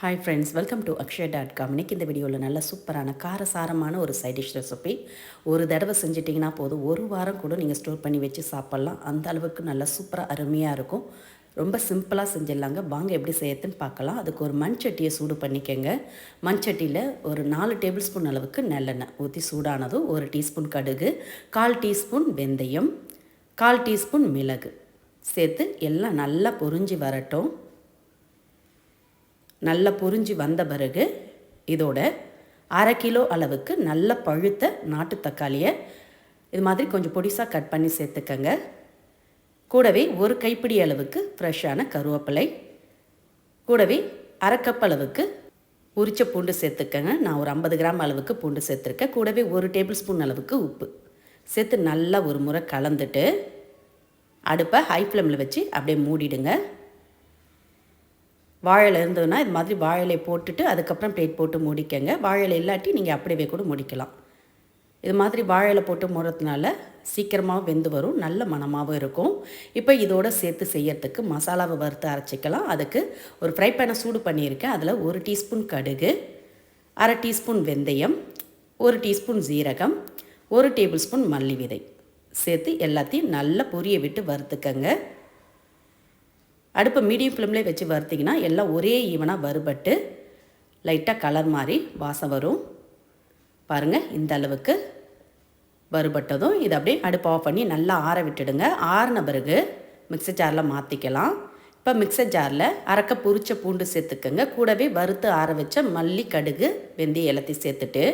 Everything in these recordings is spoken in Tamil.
Hi friends welcome to Akshaya dot com இன்றைக்கி இந்த வீடியோவில் நல்ல சூப்பரான காரசாரமான ஒரு சைட் டிஷ் ரெசிபி ஒரு தடவை செஞ்சிட்டிங்கன்னா போதும். ஒரு வாரம் கூட நீங்கள் ஸ்டோர் பண்ணி வச்சு சாப்பிட்லாம். அந்த அளவுக்கு நல்லா சூப்பராக அருமையாக இருக்கும். ரொம்ப சிம்பிளாக செஞ்சிடலாங்க. வாங்க எப்படி செய்யறதுன்னு பார்க்கலாம். அதுக்கு ஒரு மண் சட்டியை சூடு பண்ணிக்கோங்க. மண் சட்டியில் ஒரு நாலு டேபிள் ஸ்பூன் அளவுக்கு நல்லெண்ணெய் ஊற்றி சூடானதும் ஒரு டீஸ்பூன் கடுகு கால் டீஸ்பூன் வெந்தயம் கால் டீஸ்பூன் மிளகு. சேர்த்து எல்லாம் நல்லா பொறிஞ்சி வரட்டும். நல்லா பொறிஞ்சி வந்த பிறகு இதோட அரை கிலோ அளவுக்கு நல்ல பழுத்த நாட்டு தக்காளியை இது மாதிரி கொஞ்சம் பொடிசாக கட் பண்ணி சேர்த்துக்கங்க. கூடவே ஒரு கைப்பிடி அளவுக்கு ஃப்ரெஷ்ஷான கருவேப்பிலை. கூடவே அரை கப் அளவுக்கு உரிச்ச பூண்டு சேர்த்துக்கங்க. நான் ஒரு ஐம்பது கிராம் அளவுக்கு பூண்டு சேர்த்துருக்கேன். கூடவே ஒரு டேபிள் ஸ்பூன் அளவுக்கு உப்பு. சேர்த்து நல்லா ஒரு முறை கலந்துட்டு அடுப்பை ஹை ஃப்ளேமில் வச்சு அப்படியே மூடிடுங்க. வாழை இருந்ததுன்னா இது மாதிரி வாழலை போட்டுட்டு அதுக்கப்புறம் பிளேட் போட்டு முடிக்கங்க. வாழலை இல்லாட்டி நீங்கள் அப்படியே கூட முடிக்கலாம். இது மாதிரி வாழையில் போட்டு முடுறதுனால சீக்கிரமாக வெந்து வரும் நல்ல மணமாகவும் இருக்கும். இப்போ இதோடு சேர்த்து செய்யறதுக்கு மசாலாவை வறுத்து அரைச்சிக்கலாம். அதுக்கு ஒரு ஃப்ரை பேனை சூடு பண்ணியிருக்கேன். அதில் ஒரு டீஸ்பூன் கடுகு அரை டீஸ்பூன் வெந்தயம் ஒரு டீஸ்பூன் ஜீரகம் ஒரு டேபிள் ஸ்பூன் மல்லி விதை. சேர்த்து எல்லாத்தையும் நல்லா பொரிய விட்டு வறுத்துக்கங்க. அடுப்பை மீடியம் ஃப்ளேம்லேயே வச்சு வறுத்திங்கன்னா எல்லாம் ஒரே ஈவனாக வறுபட்டு லைட்டாக கலர் மாதிரி வாசம் வரும். பாருங்கள் இந்த அளவுக்கு வறுபட்டதும் இதை அப்படியே அடுப்பு ஆஃப் பண்ணி நல்லா ஆற விட்டுடுங்க. ஆறின பிறகு மிக்சர் ஜாரில் மாற்றிக்கலாம் இப்போ மிக்சர் ஜாரில் அரைக்க பொரிச்ச பூண்டு சேர்த்துக்கோங்க. கூடவே வறுத்து ஆற வச்ச மல்லி கடுகு வெந்தயம் எல்லாத்தையும் சேர்த்துட்டு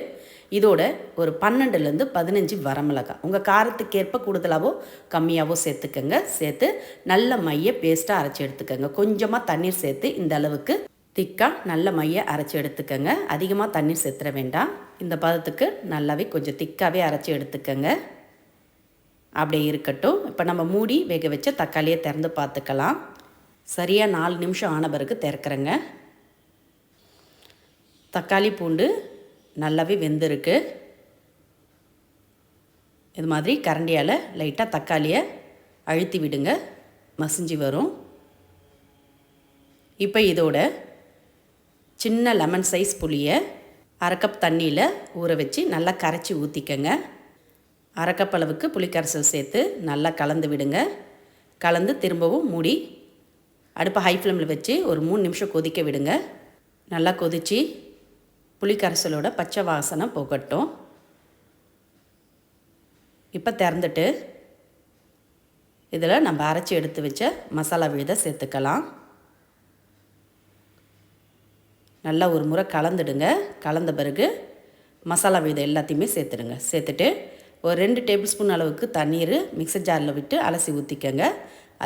இதோட ஒரு பன்னெண்டுலேருந்து பதினஞ்சு வரமிளகாய் உங்கள் காரத்துக்கேற்ப கூடுதலாகவோ கம்மியாகவோ சேர்த்துக்கோங்க. சேர்த்து நல்ல மைய பேஸ்ட்டாக அரைச்சி எடுத்துக்கோங்க. கொஞ்சமாக தண்ணீர் சேர்த்து இந்த அளவுக்கு திக்காக நல்ல மைய அரைச்சி எடுத்துக்கோங்க. அதிகமாக தண்ணீர் சேர்த்துற வேண்டாம். இந்த பதத்துக்கு நல்லாவே கொஞ்சம் திக்காகவே அரைச்சி எடுத்துக்கோங்க. அப்படியே இருக்கட்டும். இப்போ நம்ம மூடி வேக வச்ச தக்காளியை திறந்து பார்த்துக்கலாம். சரியாக நாலு நிமிஷம் ஆன பிறகு திறக்கிறேங்க. தக்காளி பூண்டு நல்லாவே வெந்திருக்கு. இது மாதிரி கரண்டியால் லைட்டாக தக்காளியை அழுத்தி விடுங்க. மசிஞ்சு வரும். இப்போ இதோட சின்ன லெமன் சைஸ் புளியை அரை கப் தண்ணியில் ஊற வச்சு நல்லா கரைச்சி ஊற்றிக்கங்க அரை கப் அளவுக்கு புளிக்கரைசல் சேர்த்து நல்லா கலந்து விடுங்க. கலந்து திரும்பவும் மூடி அடுப்பை ஹை ஃப்ளேமில் வச்சு ஒரு மூணு நிமிஷம் கொதிக்க விடுங்க. நல்லா கொதித்து புளிக்கரைசலோட பச்சை வாசனை போகட்டும். இப்போ திறந்துட்டு இதில் நம்ம அரைச்சி எடுத்து வச்ச மசாலா விழுதை சேர்த்துக்கலாம். நல்லா ஒரு முறை கலந்துடுங்க. கலந்த பிறகு மசாலா விழுதை எல்லாத்தையுமே சேர்த்துடுங்க. சேர்த்துட்டு ஒரு ரெண்டு டேபிள் ஸ்பூன் அளவுக்கு தண்ணீர் மிக்சர் ஜாரில் விட்டு அலசி ஊற்றிக்கங்க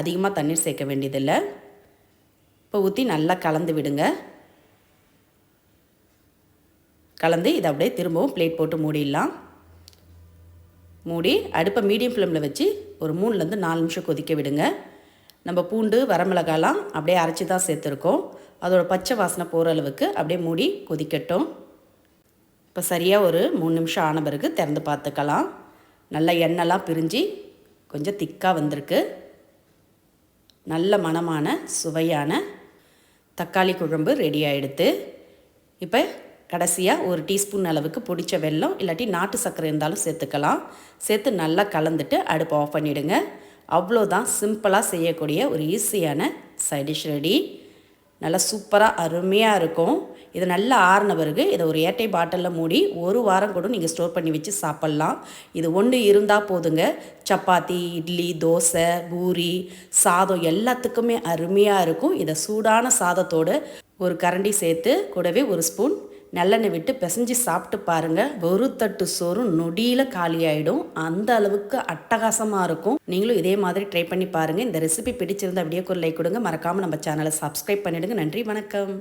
அதிகமாக தண்ணீர் சேர்க்க வேண்டியதில்லை. இப்போ ஊற்றி நல்லா கலந்து விடுங்க. கலந்து இதை அப்படியே திரும்பவும் பிளேட் போட்டு மூடிடலாம். மூடி அடுப்பை மீடியம் ஃப்ளேமில் வச்சு ஒரு மூணுலேருந்து நாலு நிமிஷம் கொதிக்க விடுங்க. நம்ம பூண்டு வரமிளகாலாம் அப்படியே அரைச்சி தான் சேர்த்துருக்கோம். அதோட பச்சை வாசனை போகிற அளவுக்கு அப்படியே மூடி கொதிக்கட்டும். இப்போ சரியாக ஒரு மூணு நிமிஷம் ஆன பிறகு திறந்து பார்த்துக்கலாம். நல்லா எண்ணெய்லாம் பிரிஞ்சு கொஞ்சம் திக்காக வந்திருக்கு. நல்ல மணமான சுவையான தக்காளி குழம்பு ரெடி ஆகிடுது இப்போ கடைசியாக ஒரு டீஸ்பூன் அளவுக்கு பிடிச்ச வெல்லம் இல்லாட்டி நாட்டு சர்க்கரை இருந்தாலும் சேர்த்துக்கலாம். சேர்த்து நல்லா கலந்துட்டு அடுப்பு ஆஃப் பண்ணிவிடுங்க அவ்வளோதான் சிம்பிளாக செய்யக்கூடிய ஒரு ஈஸியான சைடிஷ் ரெடி நல்லா சூப்பராக அருமையாக இருக்கும். இது நல்லா ஆறின பிறகு இதை ஒரு ஏட்டை பாட்டிலில் மூடி ஒரு வாரம் கூட நீங்கள் ஸ்டோர் பண்ணி வச்சு சாப்பிட்லாம். இது ஒன்று இருந்தால் போதுங்க. சப்பாத்தி இட்லி தோசை பூரி சாதம் எல்லாத்துக்குமே அருமையாக இருக்கும். இதை சூடான சாதத்தோடு ஒரு கரண்டி சேர்த்து கூடவே ஒரு ஸ்பூன் நல்லெண்ணெய் விட்டு பிசைஞ்சு சாப்பிட்டு பாருங்கள் ஒரு தட்டு சோறும் நொடியில் காலியாயிடும். அந்த அளவுக்கு அட்டகாசமாக இருக்கும். நீங்களும் இதே மாதிரி ட்ரை பண்ணி பாருங்கள் இந்த ரெசிபி பிடிச்சிருந்தா அப்படியே ஒரு லைக் கொடுங்க. மறக்காமல் நம்ம சேனலை சப்ஸ்கிரைப் பண்ணிவிடுங்க நன்றி வணக்கம்.